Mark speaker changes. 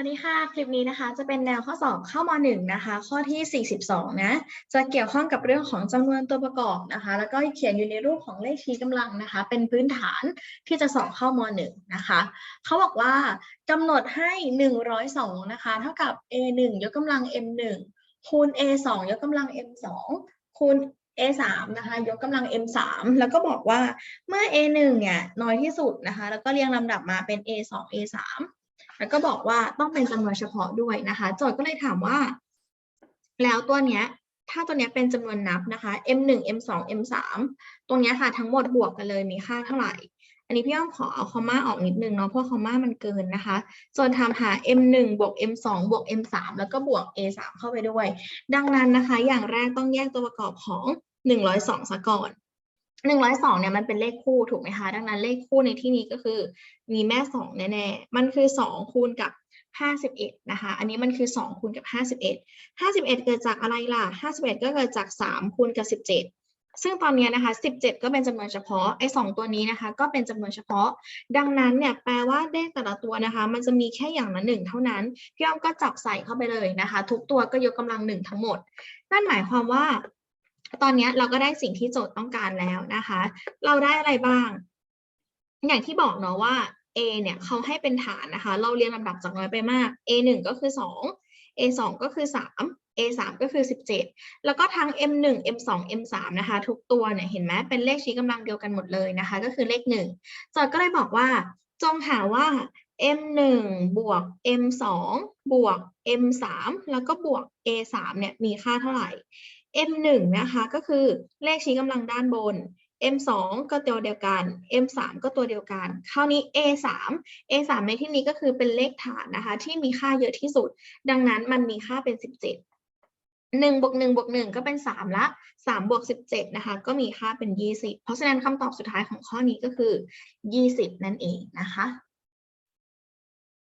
Speaker 1: วัสดีค่ะ คลิปนี้นะคะจะเป็นแนวข้อสอบเข้ามหนึ่งนะคะ ข้อที่ 42 นะ จะเกี่ยวข้องกับเรื่องของจำนวนตัวประกอบนะคะ แล้วก็เขียนอยู่ในรูปของเลขชี้กำลังนะคะ เป็นพื้นฐานที่จะสอบเข้ามหนึ่งนะคะเขาบอกว่ากำหนดให้ 102 นะคะ เท่ากับ a 1ยกกำลัง m 1คูณ a 2ยกกำลัง m 2คูณ a 3นะคะ ยกกำลัง m 3แล้วก็บอกว่าเมื่อ a 1เนี่ยน้อยที่สุดนะคะ แล้วก็เรียงลำดับมาเป็น a 2 a 3 แล้วก็บอกว่าต้องเป็นจำนวนเฉพาะด้วยนะคะ โจทย์ก็เลยถามว่า แล้วตัวเนี้ย ถ้าตัวเนี้ยเป็นจำนวนนับนะคะ m 1 m 2 m 3ตรงเนี้ยค่ะทั้งหมดบวกกันเลยมีค่าเท่าไหร่ อันนี้พี่อ้อมขอเอาคอมมาออกนิดนึงเนาะเพราะคอมมามันเกินนะคะส่วนทำหา m 1บวก m 2บวก m 3แล้วก็บวก a 3เข้าไปด้วย ดังนั้นนะคะ อย่างแรกต้องแยกตัวประกอบของ 102ซะก่อน หนึ่งร้อยสองเนี่ยมันเป็นเลขคู่ถูกไหมคะ ดังนั้นเลขคู่ในที่นี้ก็คือ มีแม่สองแน่ๆ มันคือสองคูณกับห้าสิบเอ็ดนะคะ อันนี้มันคือสองคูณกับห้าสิบเอ็ดห้าสิบเอ็ดเกิดจากอะไรล่ะห้าสิบเอ็ดก็เกิดจากสามคูณกับสิบเจ็ดซึ่งตอนนี้นะคะสิบเจ็ดก็เป็นจำนวนเฉพาะ ไอ้สองตัวนี้นะคะ ก็เป็นจำนวนเฉพาะ ดังนั้นเนี่ยแปลว่าเลขแต่ละตัวนะคะ มันจะมีแค่อย่างละหนึ่งเท่านั้น พี่อ้อมก็จับใส่เข้าไปเลยนะคะ ทุกตัวก็ยกกำลังหนึ่งทั้งหมด นั่นหมายความว่า ตอนนี้เราก็ได้สิ่งที่โจทย์ต้องการแล้วนะคะ เราได้อะไรบ้าง อย่างที่บอกเนาะว่า A เนี่ยเขาให้เป็นฐานนะคะ เราเรียงลำดับจากน้อยไปมาก A 1ก็คือ 2 A 2ก็คือ 3 A 3ก็คือ 17 แล้วก็ทั้ง M 1 M 2 M 3นะคะ ทุกตัวเนี่ยเห็นไหมเป็นเลขชี้กำลังเดียวกันหมดเลยนะคะ ก็คือเลข1โจทย์ก็เลยบอกว่า จงหาว่า M 1บวก M 2บวก M 3แล้วก็บวก A 3เนี่ยมีค่าเท่าไหร่ M 1 นะคะก็คือเลขชี้กำลังด้านบน M 2 ก็ตัวเดียวกัน M 3 ก็ตัวเดียวกัน คราวนี้ A 3 A 3 ในที่นี้ก็คือเป็นเลขฐานนะคะ ที่มีค่าเยอะที่สุด ดังนั้นมันมีค่าเป็น 17 1บวก1บวก1ก็เป็น 3 ละ3บวก17นะคะ ก็มีค่าเป็น 20 เพราะฉะนั้นคำตอบสุดท้ายของข้อนี้ก็คือ 20 นั่นเองนะคะ